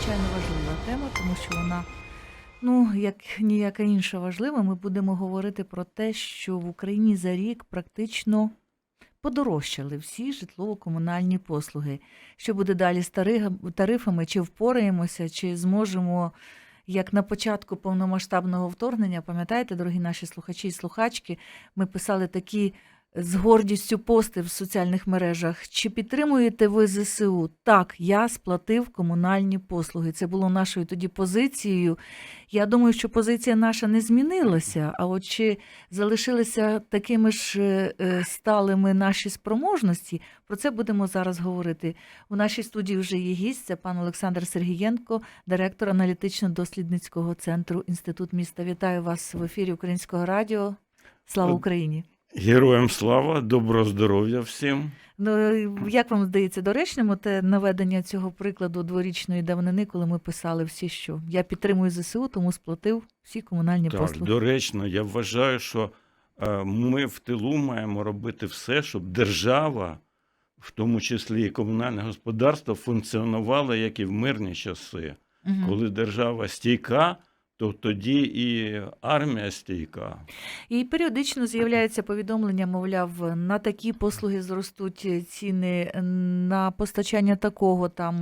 надзвичайно важлива тема, тому що вона, ну, як ніяка інша важлива, ми будемо говорити про те, що в Україні за рік практично подорожчали всі житлово-комунальні послуги. Що буде далі з тари- тарифами? Чи впораємося, чи зможемо, як на початку повномасштабного вторгнення, пам'ятаєте, дорогі наші слухачі і слухачки, ми писали такі з гордістю пости в соціальних мережах. Чи підтримуєте ви ЗСУ? Так, я сплатив комунальні послуги. Це було нашою тоді позицією. Я думаю, що позиція наша не змінилася. А от чи залишилися такими ж е, е, сталими наші спроможності? Про це будемо зараз говорити. У нашій студії вже є гість. Це пан Олександр Сергієнко, директор аналітично-дослідницького центру Інститут міста. Вітаю вас в ефірі Українського радіо. Слава Е, Україні! Героям слава, доброго здоров'я всім. Ну, як вам здається доречним те наведення цього прикладу дворічної давнини, коли ми писали всі, що я підтримую ЗСУ, тому сплатив всі комунальні Так, послуги. доречно, я вважаю, що е, ми в тилу маємо робити все, щоб держава, в тому числі і комунальне господарство, функціонувало як і в мирні часи. Мгм. Коли держава стійка, то тоді і армія стійка. І періодично з'являється повідомлення, мовляв, на такі послуги зростуть ціни, на постачання такого там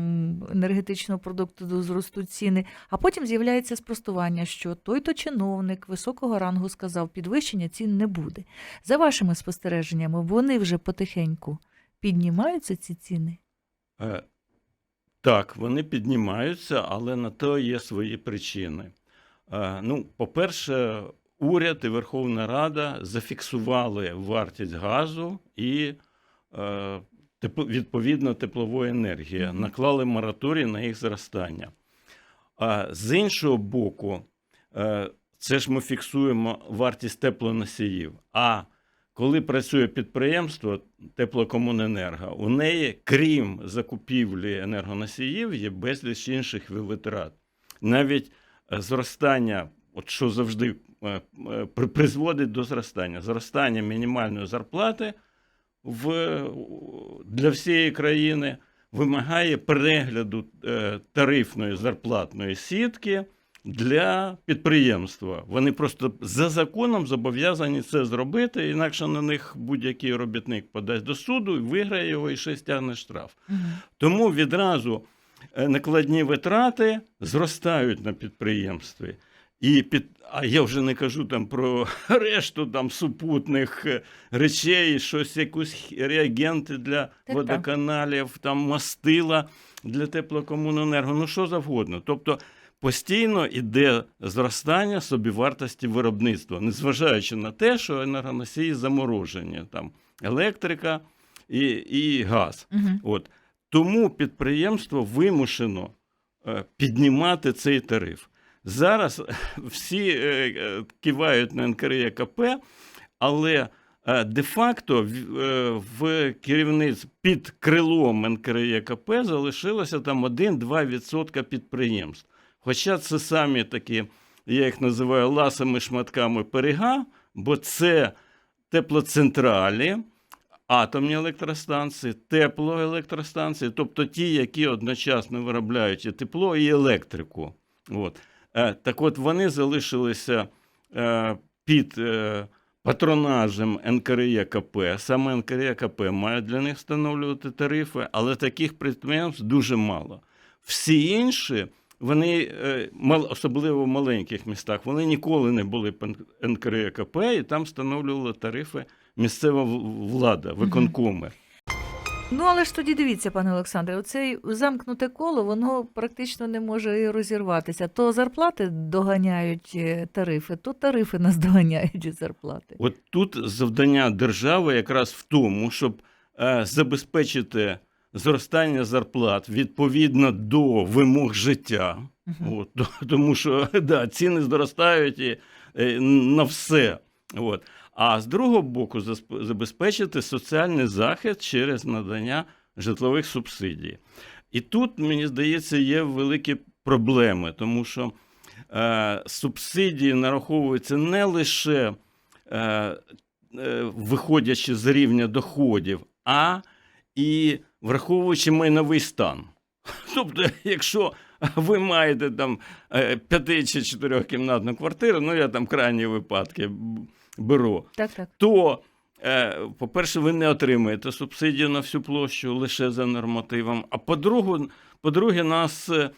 енергетичного продукту зростуть ціни. А потім з'являється спростування, що той-то чиновник високого рангу сказав, підвищення цін не буде. За вашими спостереженнями, вони вже потихеньку піднімаються ці ціни. Е, Так, вони піднімаються, але на то є свої причини. Е, Ну, по-перше, уряд і Верховна Рада зафіксували вартість газу і е, відповідно теплової енергії, наклали мораторій на їх зростання. А з іншого боку, е, це ж ми фіксуємо вартість теплоносіїв. А коли працює підприємство Теплокомуненерго, у неї, крім закупівлі енергоносіїв, є безліч інших витрат. Навіть зростання, от що завжди е, е, при- призводить до зростання, зростання мінімальної зарплати в, для всієї країни вимагає перегляду е, тарифної зарплатної сітки для підприємства. Вони просто за законом зобов'язані це зробити, інакше на них будь-який робітник подасть до суду і виграє його і ще стягне штраф. Тому відразу е, накладні витрати зростають на підприємстві. І під, а я вже не кажу там про решту там супутних е, речей, щось, якусь реагенти для так. водоканалів, там мастила для теплокомуненерго, ну що завгодно. Тобто постійно йде зростання собівартості виробництва, незважаючи на те, що енергоносії заморожені, там електрика і, і газ. Мгм. От. Тому підприємство вимушено е, піднімати цей тариф. Зараз всі е, е, кивають на НКРЕКП, але е, де-факто в, е, керівництві під крилом НКРЕКП залишилося там 1-2% підприємств. Хоча це самі такі, я їх називаю ласими шматками пиріга, бо це теплоцентралі, атомні електростанції, теплоелектростанції, тобто ті, які одночасно виробляють і тепло, і електрику. От. Е, Так от вони залишилися е, під е, патронажем НКРЕКП. Саме НКРЕКП має для них встановлювати тарифи, але таких підприємств дуже мало. Всі інші, вони, особливо в маленьких містах, вони ніколи не були по НКРЕКП, і там встановлювали тарифи місцева влада, виконкоми. Ну, але ж тоді дивіться, пане Олександре, оцей замкнуте коло, воно практично не може і розірватися. То зарплати доганяють е, тарифи, то тарифи нас доганяють і зарплати. От тут завдання держави якраз в тому, щоб е, забезпечити зростання зарплат відповідно до вимог життя. Мгм. От, тому що да, ціни зростають і, е, на все. От. А з другого боку, забезпечити соціальний захист через надання житлових субсидій. І тут, мені здається, є великі проблеми, тому що е, субсидії нараховуються не лише е, е, виходячи з рівня доходів, а і враховуючи майновий стан. Тобто, якщо ви маєте там е, п'яти чи чотирьохкімнатну квартиру, ну я там крайні випадки беру, Так, так. то, е, по-перше, ви не отримаєте субсидію на всю площу лише за нормативом. А по-друге, по-друге, нас е,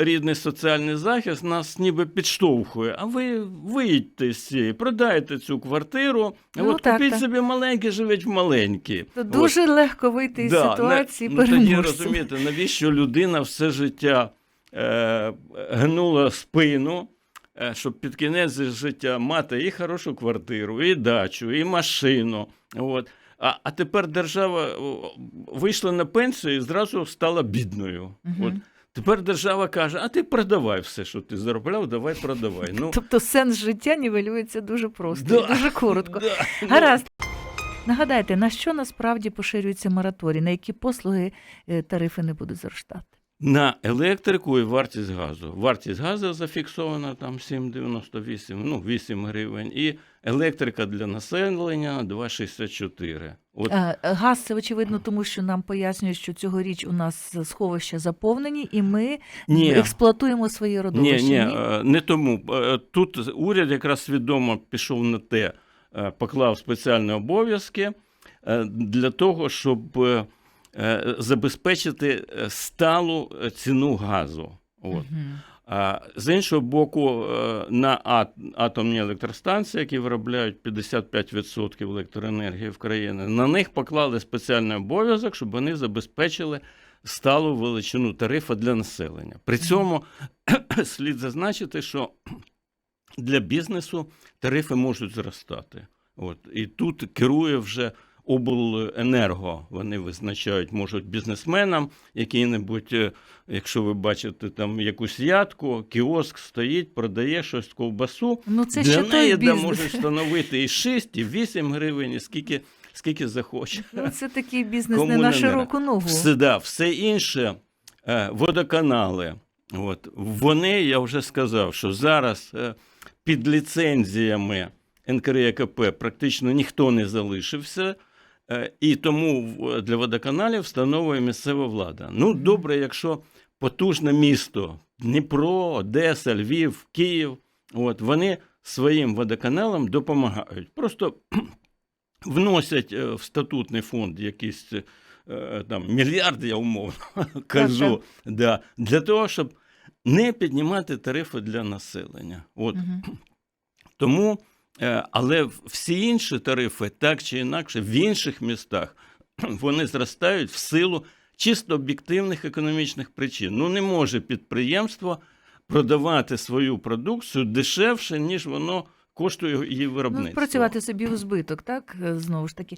рідний соціальний захист нас ніби підштовхує. А ви виїдьте з цієї, продайте цю квартиру, Ну, от так, купіть так. собі маленьке, живіть в маленькій. То От. дуже легко вийти із Да, ситуації не- ну, тоді розумієте, навіщо людина все життя е, гнула спину, е, щоб під кінець життя мати і хорошу квартиру, і дачу, і машину. От. А, а тепер держава вийшла на пенсію і зразу стала бідною. Мгм. От. Тепер держава каже: а ти продавай все, що ти заробляв, давай продавай. Ну, Тобто сенс життя нівелюється дуже просто, Да. дуже коротко. да, ну, Гаразд. Нагадайте, на що насправді поширюється мораторій, на які послуги е, тарифи не будуть зростати? На електрику і вартість газу. Вартість газу зафіксована там 7,98, ну 8 гривень, і електрика для населення 2,64. От Е, Газ це очевидно, тому що нам пояснюють, що цьогоріч у нас сховища заповнені, і ми ні, експлуатуємо свої ні, родовища. ні, е, не тому. Е, Тут уряд якраз свідомо пішов на те, е, поклав спеціальні обов'язки е, для того, щоб е, е, забезпечити е, сталу е, ціну газу. От. А з іншого боку, е, на атомні електростанції, які виробляють 55% електроенергії в країні, на них поклали спеціальний обов'язок, щоб вони забезпечили сталу величину тарифа для населення. При цьому слід зазначити, що для бізнесу тарифи можуть зростати. От. І тут керує вже обленерго. Вони визначають, можуть бізнесменам який-небудь, е, якщо ви бачите там якусь ядку, кіоск стоїть, продає щось ковбасу. Ну це Для ще неї той да, можуть встановити і 6, і 8 гривень, і скільки, скільки захоче. Ну, це такий бізнес Кому не на широку ногу. Все, да, все інше, е, водоканали. От, вони, я вже сказав, що зараз е, під ліцензіями НКРЕКП практично ніхто не залишився. Е, І тому для водоканалів встановлює місцева влада. Ну, добре, якщо потужне місто Дніпро, Одеса, Львів, Київ, от, вони своїм водоканалам допомагають. Просто вносять е, в статутний фонд якісь е, там мільярди, я умовно кажу, да, для того, щоб не піднімати тарифи для населення. От. Мгм. Тому, але всі інші тарифи, так чи інакше, в інших містах вони зростають в силу чисто об'єктивних економічних причин. Ну не може підприємство продавати свою продукцію дешевше, ніж воно коштує її виробництво. Ну, працювати собі у збиток, так? Е, Знову ж таки.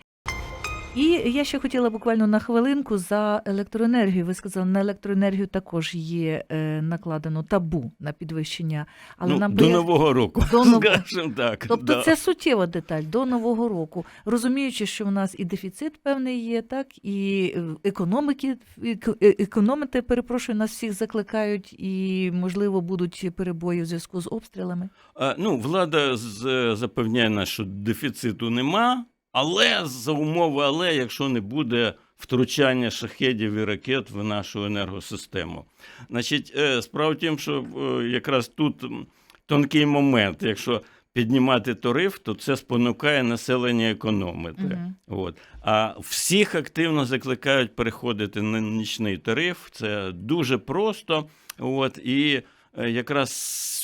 І я ще хотіла буквально на хвилинку за електроенергію. Ви сказали, на електроенергію також є е, накладено табу на підвищення. Але ну, нам до нового року, До нового- скажімо так. Тобто да. це суттєва деталь до нового року, розуміючи, що в нас і дефіцит певний є, так і е, економики е, економити, перепрошую, нас всіх закликають, і можливо будуть перебої в зв'язку з обстрілами. А, Ну, влада з- запевняє нас, що дефіциту нема, але за умови, але якщо не буде втручання шахедів і ракет в нашу енергосистему. Значить, е, справа в тім, що е, якраз тут тонкий момент. Якщо піднімати тариф, то це спонукає населення економити. Мгм. От. А всіх активно закликають переходити на нічний тариф. Це дуже просто. От. І е, якраз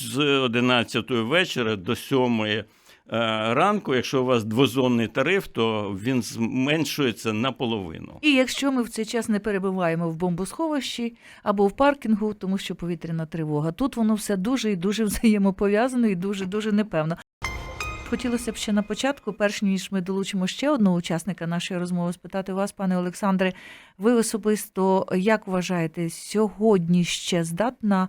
з 11 вечора до 7 ранку, якщо у вас двозонний тариф, то він зменшується наполовину. І якщо ми в цей час не перебуваємо в бомбосховищі або в паркінгу, тому що повітряна тривога, тут воно все дуже і дуже взаємопов'язано і дуже дуже непевно. Хотілося б ще на початку, перш ніж ми долучимо ще одного учасника нашої розмови, спитати вас, пане Олександре, ви особисто як вважаєте, сьогодні ще здатна е,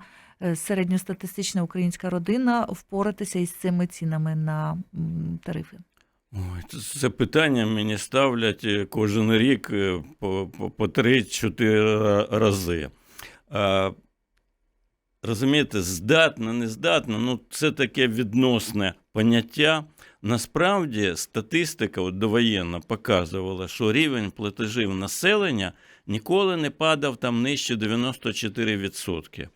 середньостатистична українська родина впоратися із цими цінами на тарифи? Ой, це- питання мені ставлять е, кожен рік е, по, по, по 3-4 рази. Розумієте, здатна, не здатна, ну це таке відносне поняття. Насправді статистика от довоєнна показувала, що рівень платежів населення ніколи не падав там нижче 94%.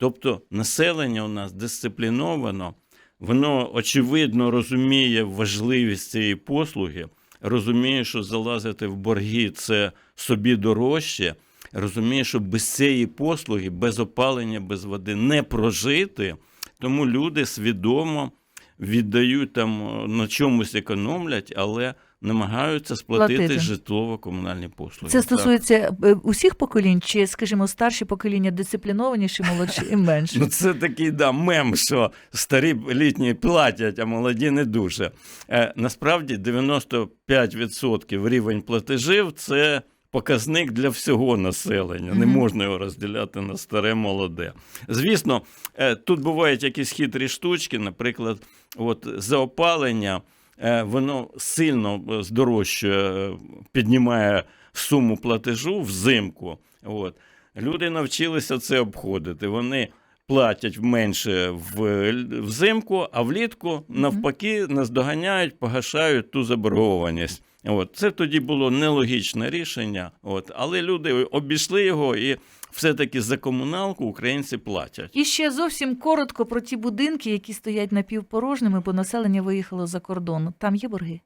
Тобто населення у нас дисципліновано, воно очевидно розуміє важливість цієї послуги, розуміє, що залазити в борги це собі дорожче, розуміє, що без цієї послуги, без опалення, без води не прожити. Тому люди свідомо віддають там на чомусь економлять, але намагаються сплатити Платити. житлово-комунальні послуги. Це стосується е, усіх поколінь, чи, скажімо, старші покоління дисциплінованіші, молодші і менші? Ну, це такий да, мем, що старі літні платять, а молоді не дуже. Е, насправді 95% рівень платежів це показник для всього населення. Не можна його розділяти на старе молоде. Звісно, е, тут бувають якісь хитрі штучки, наприклад, от за опалення. Е, Воно сильно е, здорожчує, е, піднімає суму платежу взимку. От. Люди навчилися це обходити. Вони платять менше в, взимку, а влітку навпаки наздоганяють, погашають ту заборгованість. От. Це тоді було нелогічне рішення, от. але люди обійшли його і все-таки за комуналку українці платять. І ще зовсім коротко про ті будинки, які стоять напівпорожніми, бо населення виїхало за кордон. Там є борги.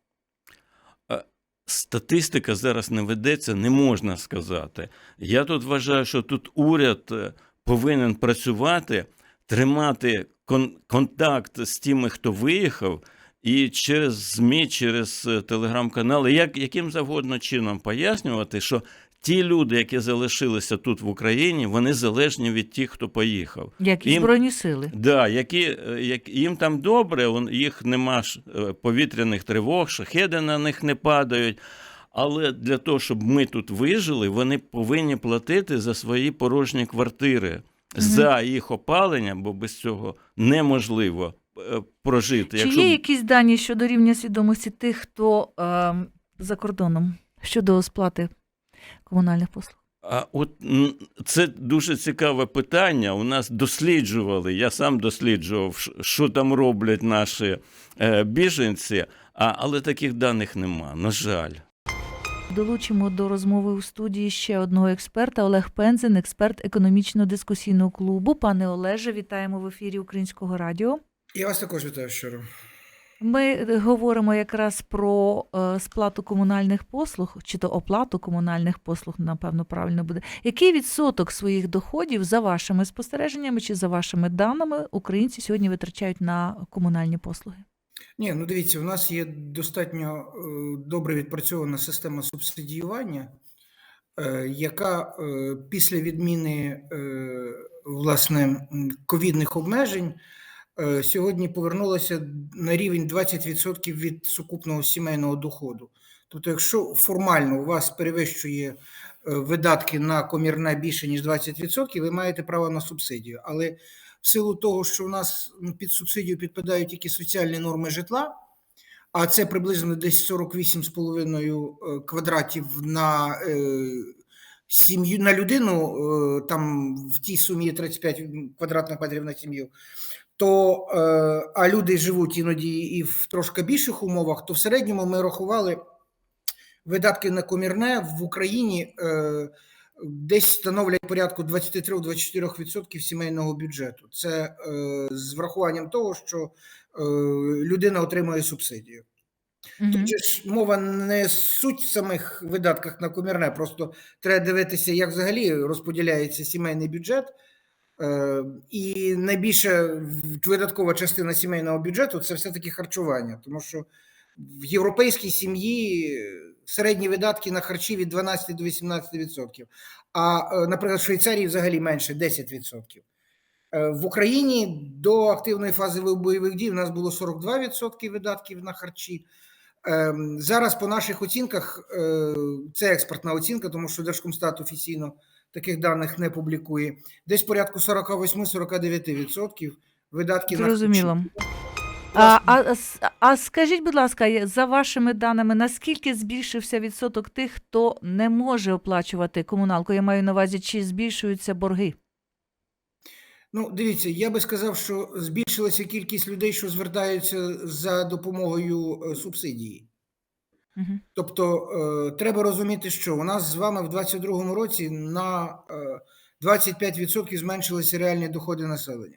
Статистика зараз не ведеться, не можна сказати. Я тут вважаю, що тут уряд е, повинен працювати, тримати кон- контакт з тими, хто виїхав, і через ЗМІ, через е, телеграм-канали, як, яким завгодно чином пояснювати, що ті люди, які залишилися тут в Україні, вони залежні від тих, хто поїхав. Як і Їм- Збройні сили. Да, які, е, як, їм там добре, он, їх нема е, повітряних тривог, шахеди на них не падають. Але для того, щоб ми тут вижили, вони повинні платити за свої порожні квартири, за їх опалення, бо без цього неможливо е, прожити. Чи є якісь дані щодо рівня свідомості тих, хто е, за кордоном щодо сплати комунальних послуг? А от це дуже цікаве питання. У нас досліджували, я сам досліджував, що там роблять наші е, біженці, а, але таких даних нема, на жаль. Долучимо до розмови у студії ще одного експерта Олег Пензен, експерт економічно-дискусійного клубу. Пане Олеже, вітаємо в ефірі Українського радіо. Я вас також вітаю щиро. Ми е, говоримо якраз про е, сплату комунальних послуг, чи то оплату комунальних послуг, напевно, правильно буде. Який відсоток своїх доходів за вашими спостереженнями чи за вашими даними українці сьогодні витрачають на комунальні послуги? Ні, ну дивіться, у нас є достатньо е, добре відпрацьована система субсидіювання, яка після відміни власне ковідних обмежень сьогодні повернулася на рівень 20% від сукупного сімейного доходу. Тобто, якщо формально у вас перевищує е, видатки на комірне більше ніж 20%, ви маєте право на субсидію. Але в силу того, що в нас ну, під субсидію підпадають тільки соціальні норми житла, а це приблизно десь 48,5 е, квадратів на е, сім'ю на людину, е, там в тій сумі є 35 квадратних метрів на сім'ю. То е, а люди живуть іноді і в трошки більших умовах, то в середньому ми рахували видатки на комірне в Україні е, десь становлять порядку 23-24% сімейного бюджету. Це е, з врахуванням того, що людина отримує субсидію. Мгм. Тут же ж мова не суть в самих видатках на комірне, просто треба дивитися, як взагалі розподіляється сімейний бюджет. Е, І найбільша видаткова частина сімейного бюджету це все-таки харчування, тому що в європейській сім'ї середні видатки на харчі від 12 до 18%, а, е, наприклад, в Швейцарії взагалі менше 10%. Е, В Україні до активної фази бойових дій у нас було 42% видатків на харчі. Ем, Зараз по наших оцінках це експертна оцінка, тому що Держкомстат офіційно таких даних не публікує. Десь порядку 48-49% видатків Зрозуміло. харчі. А, а, а скажіть, будь ласка, за вашими даними, наскільки збільшився відсоток тих, хто не може оплачувати комуналку? Я маю на увазі, чи збільшуються борги? Ну, дивіться, я би сказав, що збільшилася кількість людей, що звертаються за допомогою е, субсидії. Мгм. Тобто е, треба розуміти, що у нас з вами в 2022 році на е, 25% зменшилися реальні доходи населення.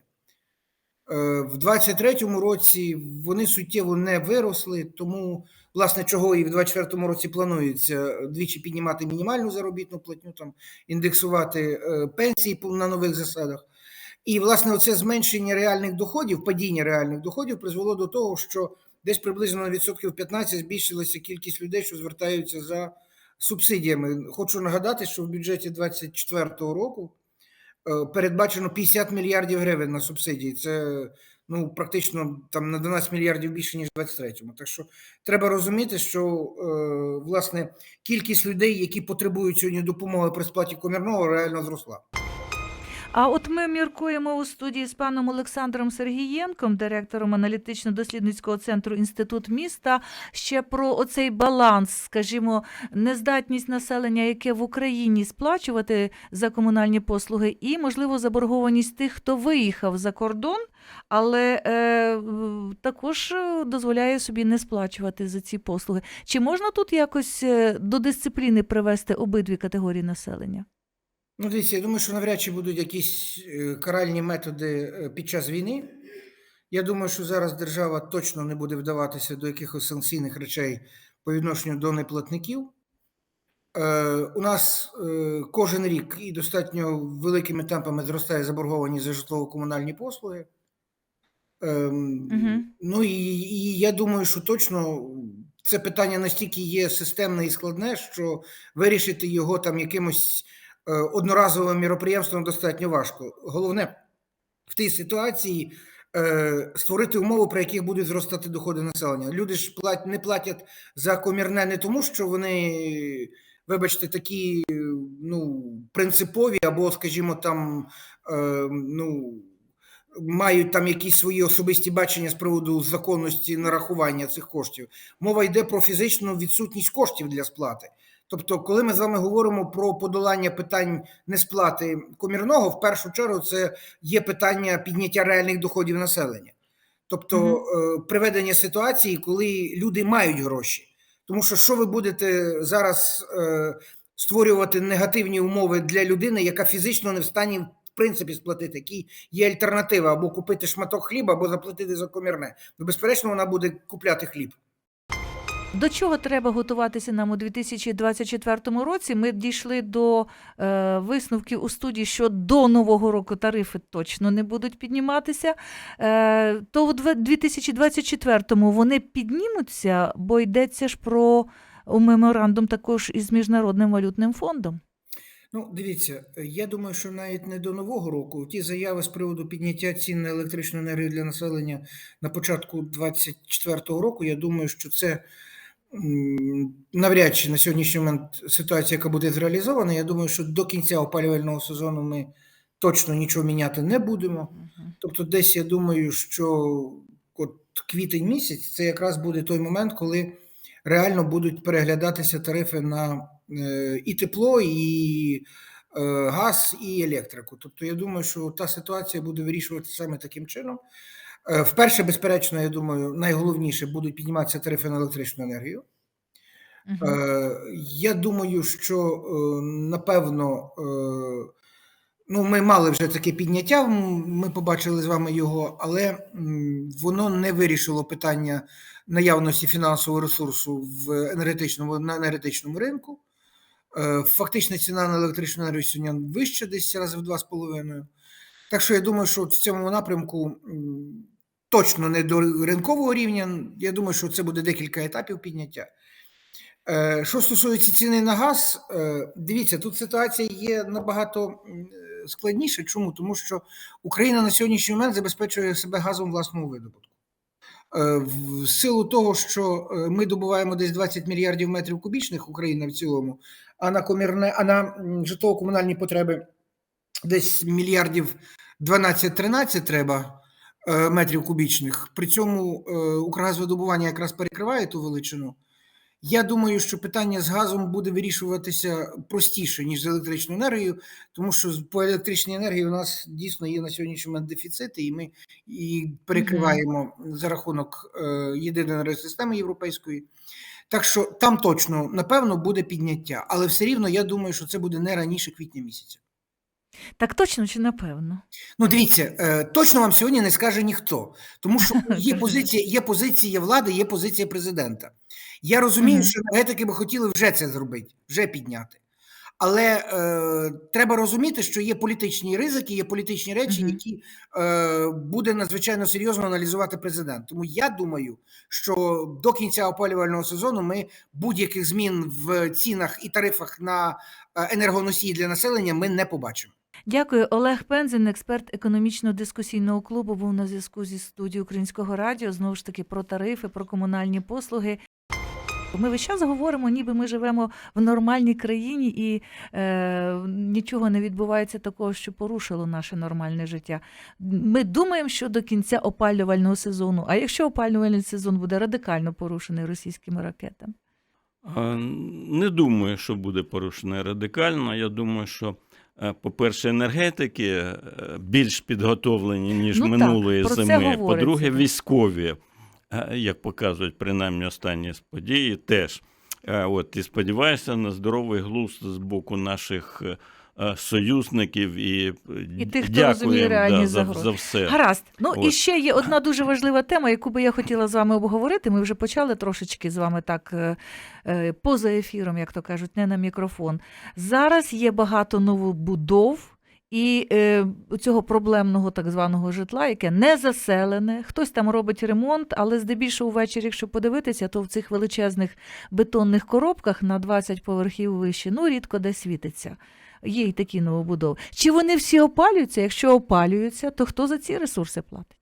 Е, В 2023 році вони суттєво не виросли, тому, власне, чого і в 2024 році планується двічі піднімати мінімальну заробітну платню, там, індексувати е, пенсії на нових засадах. І, власне, оце зменшення реальних доходів, падіння реальних доходів призвело до того, що десь приблизно на відсотків 15 збільшилася кількість людей, що звертаються за субсидіями. Хочу нагадати, що в бюджеті 2024 року е, передбачено 50 мільярдів гривень на субсидії. Це ну практично там на 12 мільярдів більше ніж в 23-му. Так що треба розуміти, що е, власне кількість людей, які потребують сьогодні допомоги при сплаті комірного, реально зросла. А от ми міркуємо у студії з паном Олександром Сергієнком, директором аналітично-дослідницького центру Інститут міста, ще про оцей баланс, скажімо, нездатність населення, яке в Україні сплачувати за комунальні послуги, і, можливо, заборгованість тих, хто виїхав за кордон, але е, також дозволяє собі не сплачувати за ці послуги. Чи можна тут якось е, до дисципліни привести обидві категорії населення? Ну, дивіться, я думаю, що навряд чи будуть якісь е, каральні методи е, під час війни. Я думаю, що зараз держава точно не буде вдаватися до якихось санкційних речей по відношенню до неплатників. Е, у нас кожен рік і достатньо великими темпами зростає заборгованість за житлово-комунальні послуги. Мгм. Ну і, і я думаю, що точно це питання настільки є системне і складне, що вирішити його там якимось одноразовим міроприємством достатньо важко. Головне в тій ситуації е, створити умови, при яких будуть зростати доходи населення. Люди ж плат, не платять за комірне не тому, що вони, вибачте, такі е, ну, принципові або, скажімо, там е, ну, мають там якісь свої особисті бачення з приводу законності нарахування цих коштів. Мова йде про фізичну відсутність коштів для сплати. Тобто, коли ми з вами говоримо про подолання питань несплати комірного, в першу чергу це є питання підняття реальних доходів населення, тобто Мгм. е, приведення ситуації, коли люди мають гроші. Тому що що ви будете зараз е, створювати негативні умови для людини, яка фізично не в стані в принципі сплатити, які є альтернатива або купити шматок хліба, або заплатити за комірне. Ну, безперечно, вона буде купляти хліб. До чого треба готуватися нам у 2024 році? Ми дійшли до е, висновків у студії, що до нового року тарифи точно не будуть підніматися. Е, то две- 2024-му вони піднімуться, бо йдеться ж про меморандум також із Міжнародним валютним фондом. Ну, дивіться, я думаю, що навіть не до нового року ті заяви з приводу підняття цін на електричну енергію для населення на початку 2024 року. Я думаю, що це навряд чи на сьогоднішній момент ситуація, яка буде зреалізована. Я думаю, що до кінця опалювального сезону ми точно нічого міняти не будемо. Тобто, десь я думаю, що от квітень місяць це якраз буде той момент, коли реально будуть переглядатися тарифи на е, і тепло, і е, газ, і електрику. Тобто, я думаю, що та ситуація буде вирішуватися саме таким чином. Е, Вперше, безперечно, я думаю, найголовніше будуть підніматися тарифи на електричну енергію. Е, Я думаю, що е, напевно, ну, ми мали вже таке підняття, ми побачили з вами його, але воно не вирішило питання наявності фінансового ресурсу в енергетичному на енергетичному ринку. Фактична ціна на електричну енергію сьогодні вища десь рази в два з половиною. Так що я думаю, що в цьому напрямку точно не до ринкового рівня. Я думаю, що це буде декілька етапів підняття. Е, Що стосується ціни на газ, е, дивіться, тут ситуація є набагато складніша. Чому? Тому що Україна на сьогоднішній момент забезпечує себе газом власного видобутку. Е, В силу того, що ми добуваємо десь 20 мільярдів метрів кубічних Україна в цілому, а на комірне, а на житлово-комунальні потреби десь мільярдів 12-13 треба метрів кубічних. При цьому е, Укргазвидобування якраз перекриває ту величину. Я думаю, що питання з газом буде вирішуватися простіше, ніж з електричною енергією, тому що по електричній енергії у нас дійсно є на сьогоднішній момент дефіцити, і ми і перекриваємо за рахунок е, єдиної енергосистеми європейської. Так що там точно, напевно, буде підняття. Але все рівно я думаю, що це буде не раніше квітня місяця. Так точно чи напевно? Ну, дивіться, е, точно вам сьогодні не скаже ніхто, тому що є позиція, є позиція влади, є позиція президента. Я розумію, Мгм. що енергетики би хотіли вже це зробити, вже підняти. Але е, треба розуміти, що є політичні ризики, є політичні речі, Мгм. які е, буде надзвичайно серйозно аналізувати президент. Тому я думаю, що до кінця опалювального сезону ми будь-яких змін в цінах і тарифах на е, енергоносії для населення ми не побачимо. Дякую. Олег Пензен, експерт економічно-дискусійного клубу, був на зв'язку зі студією Українського радіо. Знову ж таки про тарифи, про комунальні послуги. Ми весь час говоримо, ніби ми живемо в нормальній країні і е, нічого не відбувається такого, що порушило наше нормальне життя. Ми думаємо, що до кінця опалювального сезону. А якщо опалювальний сезон буде радикально порушений російськими ракетами? Е, Не думаю, що буде порушено радикально. Я думаю, що, е, по-перше, енергетики е, більш підготовлені, ніж Ну минулої це зими. По-друге, військові, як показують принаймні останні події, теж. Е, От, і сподіваюся на здоровий глузд з боку наших е, е, союзників і, І тих, хто розуміє реальні да, за, загрози. за все. Гаразд. Ну і ще є одна дуже важлива тема, яку би я хотіла з вами обговорити. Ми вже почали трошечки з вами так е, е, поза ефіром, як то кажуть, не на мікрофон. Зараз є багато новобудов. І е, цього проблемного так званого житла, яке не заселене, хтось там робить ремонт, але здебільшого ввечері, якщо подивитися, то в цих величезних бетонних коробках на 20 поверхів вище, ну рідко де світиться. Є й такі новобудови. Чи вони всі опалюються? Якщо опалюються, то хто за ці ресурси платить?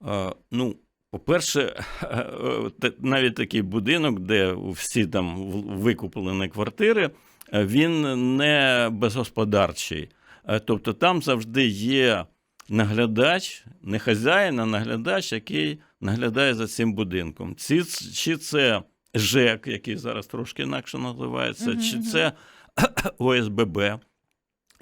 А, ну, по-перше, навіть такий будинок, де всі там викуплені квартири, він не безгосподарчий. Е, Тобто там завжди є наглядач, не хазяїн, а наглядач, який наглядає за цим будинком. Ці, чи це ЖЕК, який зараз трошки інакше називається, Мгм, чи мгм. це ОСББ.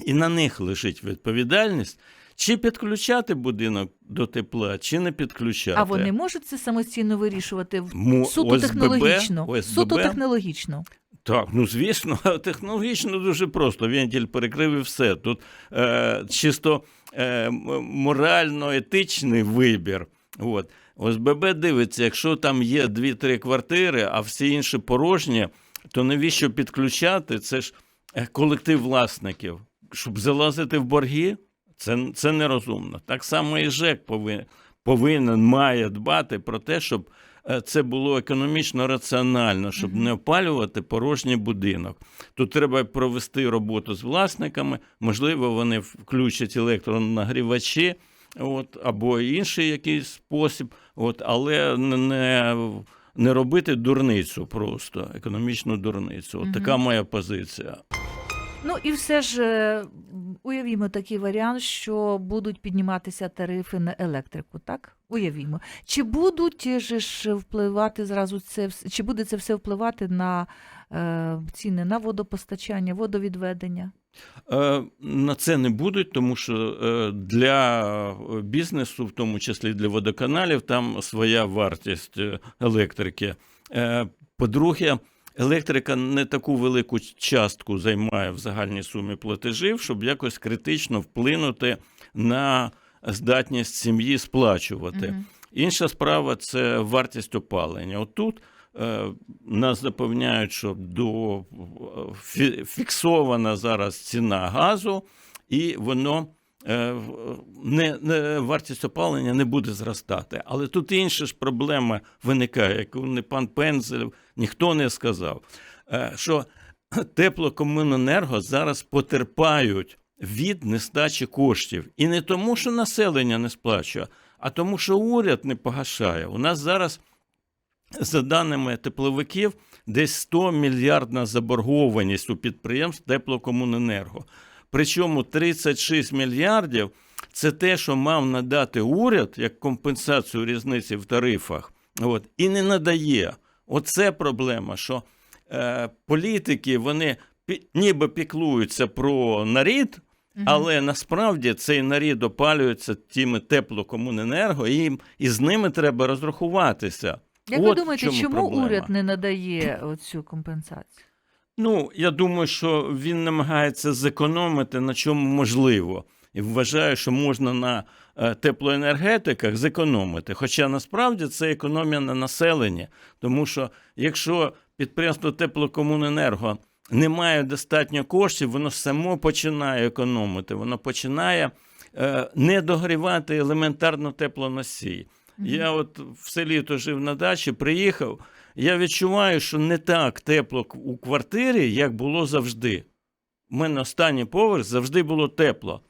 І на них лежить відповідальність, чи підключати будинок до тепла, чи не підключати. А вони можуть це самостійно вирішувати в- суто ОСББ, технологічно. ОСББ? Суто технологічно. Так, ну звісно, технологічно дуже просто. Вентиль перекрив і все. Тут е, чисто е, морально-етичний вибір. От. ОСББ дивиться, якщо там є 2-3 квартири, а всі інші порожні, то навіщо підключати? Це ж е, колектив власників. Щоб залазити в борги, це, це нерозумно. Так само і ЖЕК повинен, повинен має дбати про те, щоб це було економічно раціонально, щоб не опалювати порожній будинок. Тут треба провести роботу з власниками, можливо, вони включать електронагрівачі. От, або інший якийсь спосіб, от, але не, не, робити дурницю просто, економічну дурницю. От Мгм. така моя позиція. Ну і все ж е, уявімо такий варіант, що будуть підніматися тарифи на електрику, так? Уявімо. Чи будуть е, ж впливати зразу це чи буде це все впливати на е, ціни на водопостачання, водовідведення? Е, На це не будуть, тому що е, для е, бізнесу, в тому числі для водоканалів, там своя вартість е, електрики. Е, По-друге, електрика не таку велику частку займає в загальній сумі платежів, щоб якось критично вплинути на здатність сім'ї сплачувати. Мгм. Інша справа це вартість опалення. Отут е, нас запевняють, що до фі- фіксована зараз ціна газу, і воно е, не, не вартість опалення не буде зростати. Але тут інша ж проблема виникає, яку не пан Пензель, ніхто не сказав. е, Що теплокомуненерго зараз потерпають від нестачі коштів. І не тому, що населення не сплачує, а тому, що уряд не погашає. У нас зараз, за даними тепловиків, десь 100 мільярдна заборгованість у підприємств теплокомуненерго. Причому 36 мільярдів це те, що мав надати уряд як компенсацію різниці в тарифах, от, і не надає. Оце проблема, що е, політики вони ніби піклуються про нарід. Але насправді цей нарід опалюється тими теплокомуненерго, і, і з ними треба розрахуватися. Як От ви думаєте, чому чому уряд не надає оцю компенсацію? Ну, я думаю, що він намагається зекономити на чому можливо. І вважаю, що можна на е, теплоенергетиках зекономити. Хоча насправді це економія на населенні. Тому що якщо підприємство теплокомуненерго не має достатньо коштів, воно само починає економити, воно починає е, не догрівати елементарно теплоносій. Я от все літо жив на дачі, приїхав. Я відчуваю, що не так тепло у квартирі, як було завжди. У мене останній поверх завжди було тепло.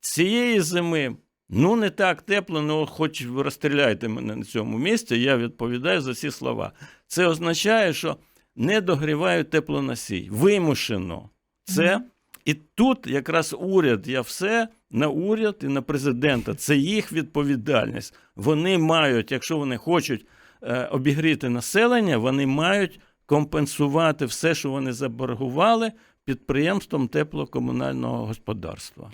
Цієї зими, ну не так тепло, ну хоч ви розстріляйте мене на цьому місці, я відповідаю за ці слова. Це означає, що не догрівають теплоносій. Вимушено. Це і тут якраз уряд, я все на уряд і на президента. Це їх відповідальність. Вони мають, якщо вони хочуть е, обігріти населення, вони мають компенсувати все, що вони заборгували підприємством теплокомунального господарства.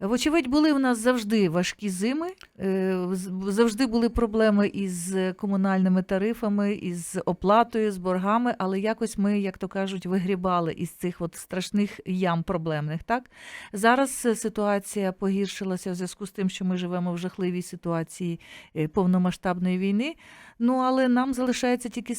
Вочевидь, були в нас завжди важкі зими, е, завжди були проблеми із комунальними тарифами, із оплатою, з боргами, але якось ми, як то кажуть, вигрібали із цих от страшних ям проблемних. Так зараз е, ситуація погіршилася в зв'язку з тим, що ми живемо в жахливій ситуації е, повномасштабної війни. Ну але нам залишається тільки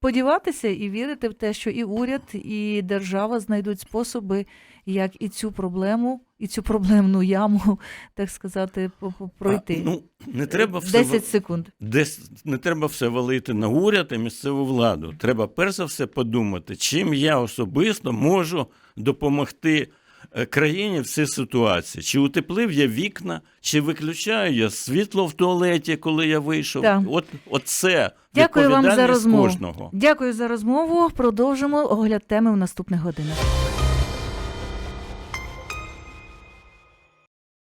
сподіватися і вірити в те, що і уряд, і держава знайдуть способи, як і цю проблему, і цю проблемну яму, так сказати, пройти. А, ну, не треба все 10 секунд. Десь не треба все валити на уряд і місцеву владу. Треба перш за все подумати, чим я особисто можу допомогти країні в цій ситуації. Чи утеплив я вікна, чи виключаю я світло в туалеті, коли я вийшов. Да. От, от це Дякую вам за розмову. кожного. Дякую за розмову. Продовжимо огляд теми в наступних годинах.